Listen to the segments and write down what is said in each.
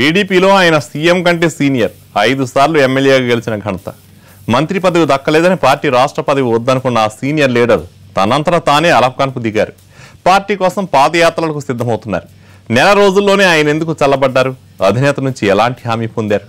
టీడీపీలో ఆయన సీఎం కంటే సీనియర్. ఐదు సార్లు ఎమ్మెల్యేగా గెలిచిన ఘనత. మంత్రి పదవి దక్కలేదని పార్టీ రాష్ట్ర పదవి వద్దనుకున్న ఆ సీనియర్ లీడర్ తనంతట తానే అలఫ్ఖాన్కు దిగారు. పార్టీ కోసం పాదయాత్రలకు సిద్ధమవుతున్నారు. నెల రోజుల్లోనే ఆయన ఎందుకు చల్లబడ్డారు? అధినేత నుంచి ఎలాంటి హామీ పొందారు?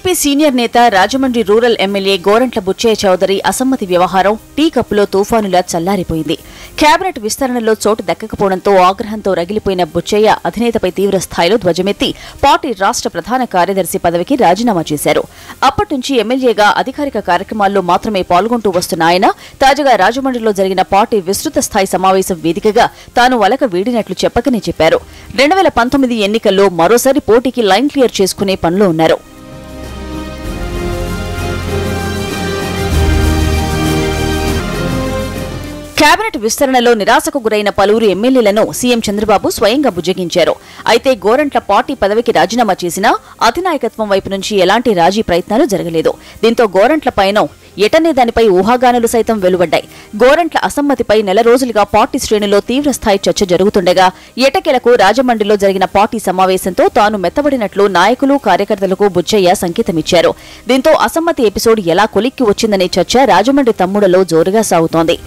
టీడీపీ సీనియర్ నేత రాజమండ్రి రూరల్ ఎమ్మెల్యే గోరంట్ల బుచ్చయ్య చౌదరి అసమ్మతి వ్యవహారం టీ కప్పులో తుఫానులా చల్లారిపోయింది. కేబినెట్ విస్తరణలో చోటు దక్కకపోవడంతో ఆగ్రహంతో రగిలిపోయిన బుచ్చయ్య అధినేతపై తీవ్ర స్థాయిలో ధ్వజమెత్తి పార్టీ రాష్ట్ర ప్రధాన కార్యదర్శి పదవికి రాజీనామా చేశారు. అప్పటి నుంచి ఎమ్మెల్యేగా అధికారిక కార్యక్రమాల్లో మాత్రమే పాల్గొంటూ వస్తున్న ఆయన తాజాగా రాజమండ్రిలో జరిగిన పార్టీ విస్తృత స్థాయి సమావేశం వేదికగా తాను వలక వీడినట్లు చెప్పకనే చెప్పారు. రెండు వేల పంతొమ్మిది ఎన్నికల్లో మరోసారి పోటీకి లైన్ క్లియర్ చేసుకునే పనిలో ఉన్నారు. కేబినెట్ విస్తరణలో నిరాశకు గురైన పలువురు ఎమ్మెల్యేలను సీఎం చంద్రబాబు స్వయంగా బుజ్జగించారు అయితే గోరంట్ల పార్టీ పదవికి రాజీనామా చేసినా అధినాయకత్వం వైపు నుంచి ఎలాంటి రాజీ ప్రయత్నాలు జరగలేదు. దీంతో గోరంట్ల పైన ఎటనే దానిపై ఊహాగానాలు సైతం వెలువడ్డాయి. గోరంట్ల అసమ్మతిపై నెల రోజులుగా పార్టీ శ్రేణిలో తీవ్రస్థాయి చర్చ జరుగుతుండగా ఎటకెలకు రాజమండ్రిలో జరిగిన పార్టీ సమావేశంతో తాను మెత్తబడినట్లు నాయకులు కార్యకర్తలకు బుచ్చయ్య సంకేతమిచ్చారు. దీంతో అసమ్మతి ఎపిసోడ్ ఎలా కొలిక్కి వచ్చిందనే చర్చ రాజమండ్రి తమ్ముడలో జోరుగా సాగుతోంది.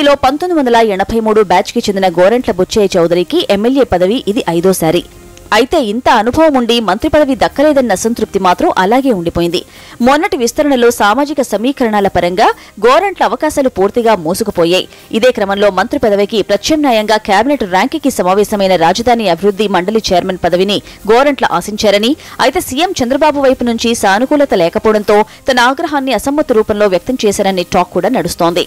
టీడీపీలో పంతొమ్మిది వందల ఎనభై మూడు బ్యాచ్కి చెందిన గోరంట్ల బుచ్చయ్య చౌదరికి ఎమ్మెల్యే పదవి ఇది ఐదోసారి. అయితే ఇంత అనుభవం ఉండి మంత్రి పదవి దక్కలేదన్న అసంతృప్తి మాత్రం అలాగే ఉండిపోయింది. మొన్నటి విస్తరణలో సామాజిక సమీకరణాల పరంగా గోరంట్ల అవకాశాలు పూర్తిగా మూసుకుపోయాయి. ఇదే క్రమంలో మంత్రి పదవికి ప్రత్యామ్నాయంగా కేబినెట్ ర్యాంకింగ్కి సమావేశమైన రాజధాని అభివృద్ధి మండలి చైర్మన్ పదవిని గోరంట్ల ఆశించారని అయితే సీఎం చంద్రబాబు వైపు నుంచి సానుకూలత లేకపోవడంతో తన ఆగ్రహాన్ని అసమ్మతి రూపంలో వ్యక్తం చేశారనే టాక్ కూడా నడుస్తోంది.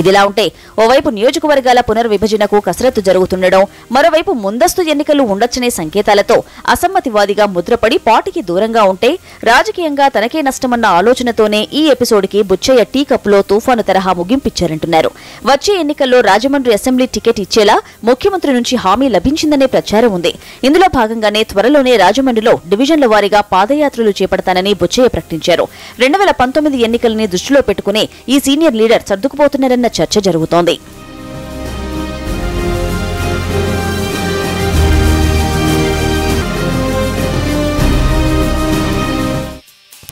ఇదిలా ఉంటే ఓవైపు నియోజకవర్గాల పునర్విభజనకు కసరత్తు జరుగుతుండడం మరోవైపు ముందస్తు ఎన్నికలు ఉండొచ్చనే సంకేతాలతో అసమ్మతివాదిగా ముద్రపడి పార్టీకి దూరంగా ఉంటే రాజకీయంగా తనకే నష్టమన్న ఆలోచనతోనే ఈ ఎపిసోడ్కి బుచ్చయ్య టీ కప్లో తుఫాను తరహా ముగింపిచ్చారంటున్నారు. వచ్చే ఎన్నికల్లో రాజమండ్రి అసెంబ్లీ టికెట్ ఇచ్చేలా ముఖ్యమంత్రి నుంచి హామీ లభించిందనే ప్రచారం ఉంది. ఇందులో భాగంగానే త్వరలోనే రాజమండ్రిలో డివిజన్ల వారీగా పాదయాత్రలు చేపడతానని బుచ్చయ్య ప్రకటించారు. రెండు వేల పంతొమ్మిది ఎన్నికల్ని దృష్టిలో పెట్టుకుని ఈ సీనియర్ లీడర్ సర్దుకుపోతున్నారని చర్చ జరుగుతోంది.